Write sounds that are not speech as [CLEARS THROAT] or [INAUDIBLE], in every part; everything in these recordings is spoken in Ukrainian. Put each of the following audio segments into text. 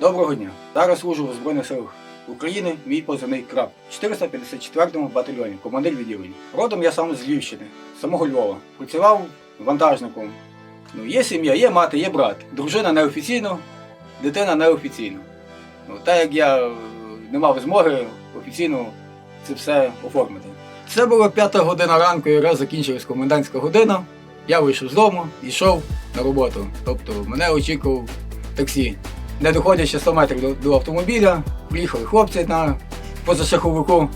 Доброго дня. Зараз служу в Збройних силах України, мій позивний краб. 454-му батальйоні, командир відділення. Родом я сам з Львівщини, самого Львова. Працював вантажником. Ну, є сім'я, є мати, є брат. Дружина неофіційно, дитина неофіційно. Ну, так як я е, не мав змоги офіційно це все оформити. Це була п'ята година ранку, і раз закінчилась комендантська година. Я вийшов з дому йшов на роботу. Тобто мене очікував таксі. Не доходячи 100 метрів до, до автомобіля, приїхали хлопці на позашаховику.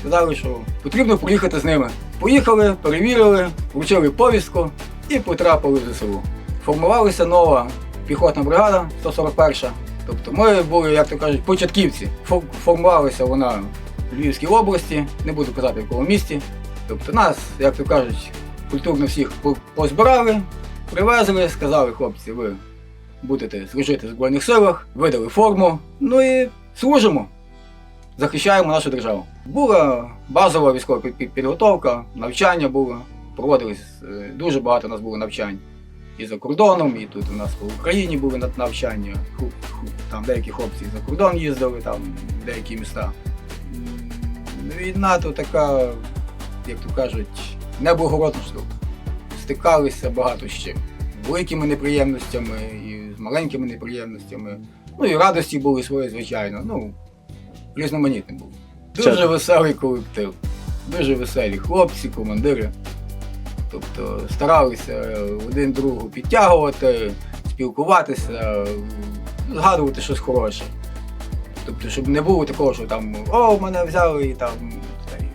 Сказали, що потрібно поїхати з ними. Поїхали, перевірили, вручили повістку і потрапили в ЗСУ. Формувалася нова піхотна бригада 141. Тобто ми були, як то кажуть, початківці. Формувалася вона в Львівській області, не буду казати в якому місті. Тобто нас, як то кажуть, культурно всіх позбирали, привезли, сказали, хлопці, ви будете служити в Збройних силах, видали форму, ну і служимо. Захищаємо нашу державу. Була базова військова під- під- підготовка, навчання було, проводились е, дуже багато у нас було навчань. І за кордоном, і тут у нас по Україні були навчання. Там деякі хлопці за кордон їздили, там деякі міста. Війна то така, як то кажуть, неблагородна штука. Стикалися багато з чим. Великими неприємностями і з маленькими неприємностями. Ну і радості були свої, звичайно. Ну, різноманітний був. Дуже веселий колектив. Дуже веселі хлопці, командири. Тобто старалися один другу підтягувати, спілкуватися, згадувати щось хороше. Тобто, щоб не було такого, що там о, мене взяли і там.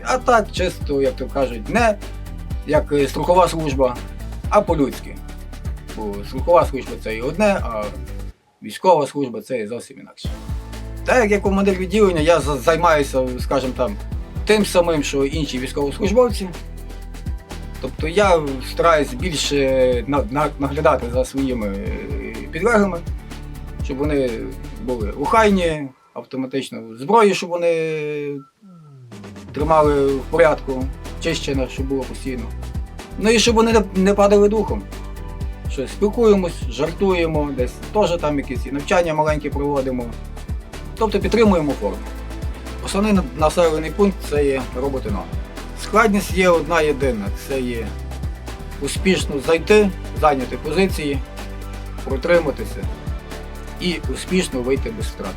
А так, чисто, як то кажуть, не як страхова служба, а по-людськи. Бо страхова служба це і одне, а військова служба це і зовсім інакше. Так як я командир відділення, я займаюся, скажімо там, тим самим, що інші військовослужбовці. Тобто я стараюсь більше на- на- наглядати за своїми е, підлеглими, щоб вони були охайні, автоматично зброю, щоб вони тримали в порядку, чищено, щоб було постійно. Ну і щоб вони не падали духом. Що спілкуємось, жартуємо, десь теж там якісь навчання маленькі проводимо. Тобто підтримуємо форму. Основний населений пункт це є Роботино. Складність є одна єдина це є успішно зайти, зайняти позиції, протриматися і успішно вийти без втрат.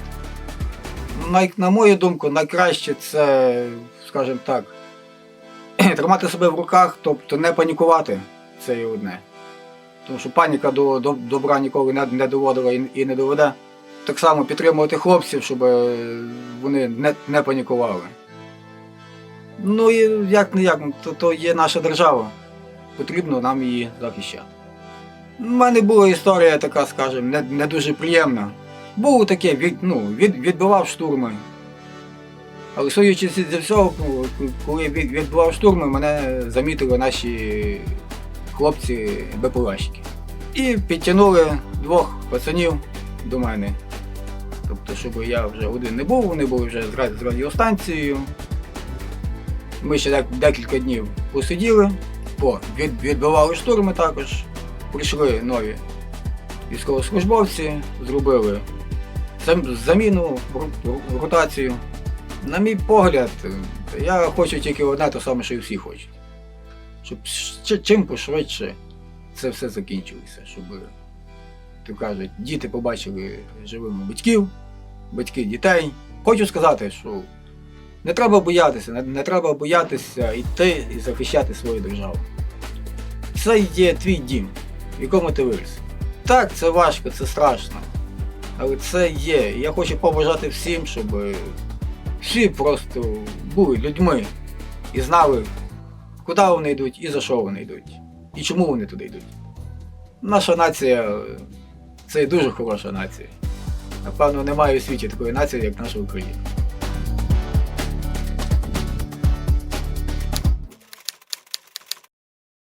Най, на мою думку, найкраще це, скажімо так, [CLEARS THROAT] тримати себе в руках, тобто не панікувати, це є одне. Тому що паніка до, до добра ніколи не, не доводила і, і не доведе. Так само підтримувати хлопців, щоб е, вони не, не панікували. Ну і як не як, то, то є наша держава. Потрібно нам її захищати. У мене була історія така, скажімо, не, не дуже приємна. Було таке, від, ну, від, відбивав штурми. Але судячи зі всього, коли від, відбивав штурми, мене замітили наші хлопці БПЛАщики. І підтягнули двох пацанів до мене. Тобто, щоб я вже один не був, вони були вже з, радіостанцією. Ми ще дек- декілька днів посиділи, о, від, відбивали штурми також. Прийшли нові військовослужбовці, зробили зам- заміну, ротацію. На мій погляд, я хочу тільки одне те саме, що і всі хочуть. Щоб чим пошвидше це все закінчилося, щоб, то кажуть, діти побачили живими батьків, батьки дітей. Хочу сказати, що не треба боятися, не, не треба боятися йти і захищати свою державу. Це є твій дім, в якому ти виріс. Так, це важко, це страшно. Але це є. Я хочу побажати всім, щоб всі просто були людьми і знали, куди вони йдуть і за що вони йдуть, і чому вони туди йдуть. Наша нація це дуже хороша нація. Напевно, немає у світі такої нації, як наша Україна.